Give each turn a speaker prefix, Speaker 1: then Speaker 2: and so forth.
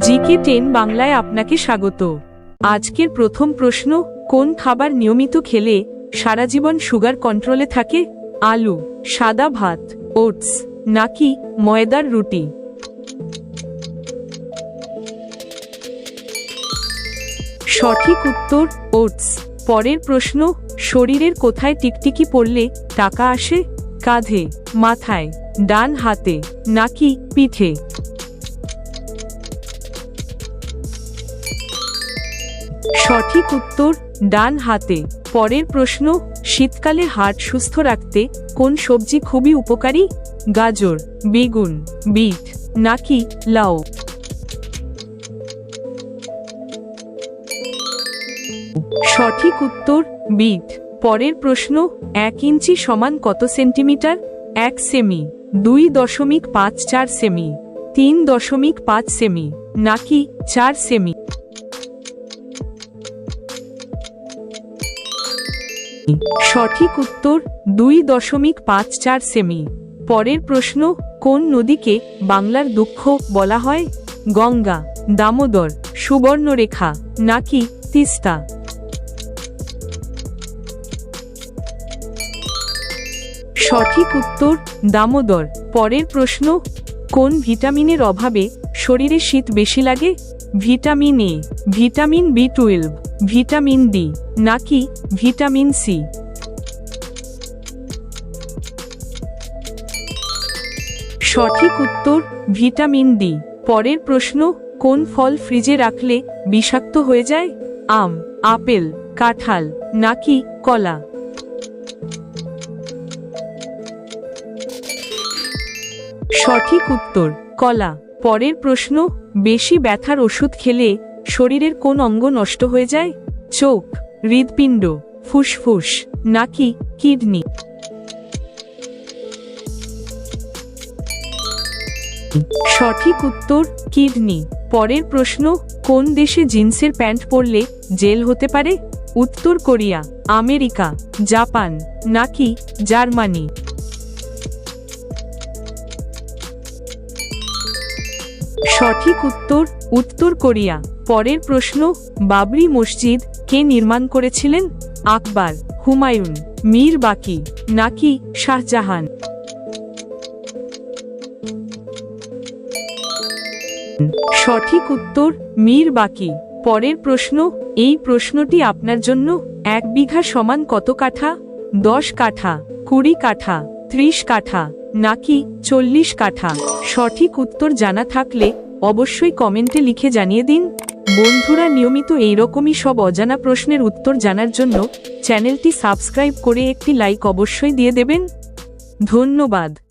Speaker 1: GK ten বাংলায় আপনাকে স্বাগত। আজকের প্রথম প্রশ্ন, কোন খাবার নিয়মিত খেলে সারা জীবন সুগার কন্ট্রোলে থাকে? আলু, সাদা ভাত, ওটস, নাকি ময়দার রুটি? সঠিক উত্তর, ওটস। পরের প্রশ্ন, শরীরের কোথায় টিকটিকি পড়লে টাকা আসে? কাঁধে, মাথায়, ডান হাতে, নাকি পিঠে? সঠিক উত্তর ডান হাতে। পরের প্রশ্ন, শীতকালে হাট সুস্থ রাখতে কোন সবজি খুবই উপকারী? গাজর, বেগুন, বিট, নাকি লাউ? সঠিক উত্তর, বিট। পরের প্রশ্ন, এক ইঞ্চি সমান কত সেন্টিমিটার? এক সেমি, দুই দশমিক পাঁচ চার সেমি, তিন দশমিক পাঁচ সেমি, নাকি চার সেমি? সঠিক উত্তর দুই দশমিক পাঁচ চার সেমি। পরের প্রশ্ন, কোন নদীকে বাংলার দুঃখ বলা হয়? গঙ্গা, দামোদর, সুবর্ণরেখা, নাকি তিস্তা? সঠিক উত্তর, দামোদর। পরের প্রশ্ন, কোন ভিটামিনের অভাবে শরীরে শীত বেশি লাগে? Vitamin A, vitamin B twelve, vitamin D, নাকি ভিটামিন সি? সঠিক উত্তর, ভিটামিন ডি। পরের প্রশ্ন, কোন ফল ফ্রিজে রাখলে বিষাক্ত হয়ে যায়? আম, আপেল, কাঁঠাল, নাকি কলা? সঠিক উত্তর, কলা। পরের প্রশ্ন, বেশি ব্যথার ওষুধ খেলে শরীরের কোন অঙ্গ নষ্ট হয়ে যায়? চোখ হৃদপিণ্ড ফুসফুস, নাকি কিডনি? সঠিক উত্তর, কিডনি। পরের প্রশ্ন, কোন দেশে জিন্সের প্যান্ট পরলে জেল হতে পারে? উত্তর কোরিয়া, আমেরিকা, জাপান, নাকি জার্মানি? সঠিক উত্তর উত্তর কোরিয়া। পরের প্রশ্ন, বাবরি মসজিদ কে নির্মাণ করেছিলেন? আকবর, হুমায়ুন, মীর বাকি, নাকি শাহজাহান? সঠিক উত্তর, মীর বাকি। পরের প্রশ্ন, এই প্রশ্নটি আপনার জন্য এক বিঘা সমান কত কাঠা? দশ কাঠা, কুড়ি কাঠা, ত্রিশ কাঠা, নাকি চল্লিশ কাঠা? সঠিক উত্তর জানা থাকলে অবশ্যই কমেন্টে লিখে জানিয়ে দিন। বন্ধুরা, নিয়মিত এই রকমই সব অজানা প্রশ্নের উত্তর জানার জন্য চ্যানেলটি সাবস্ক্রাইব করে একটি লাইক অবশ্যই দিয়ে দেবেন। ধন্যবাদ।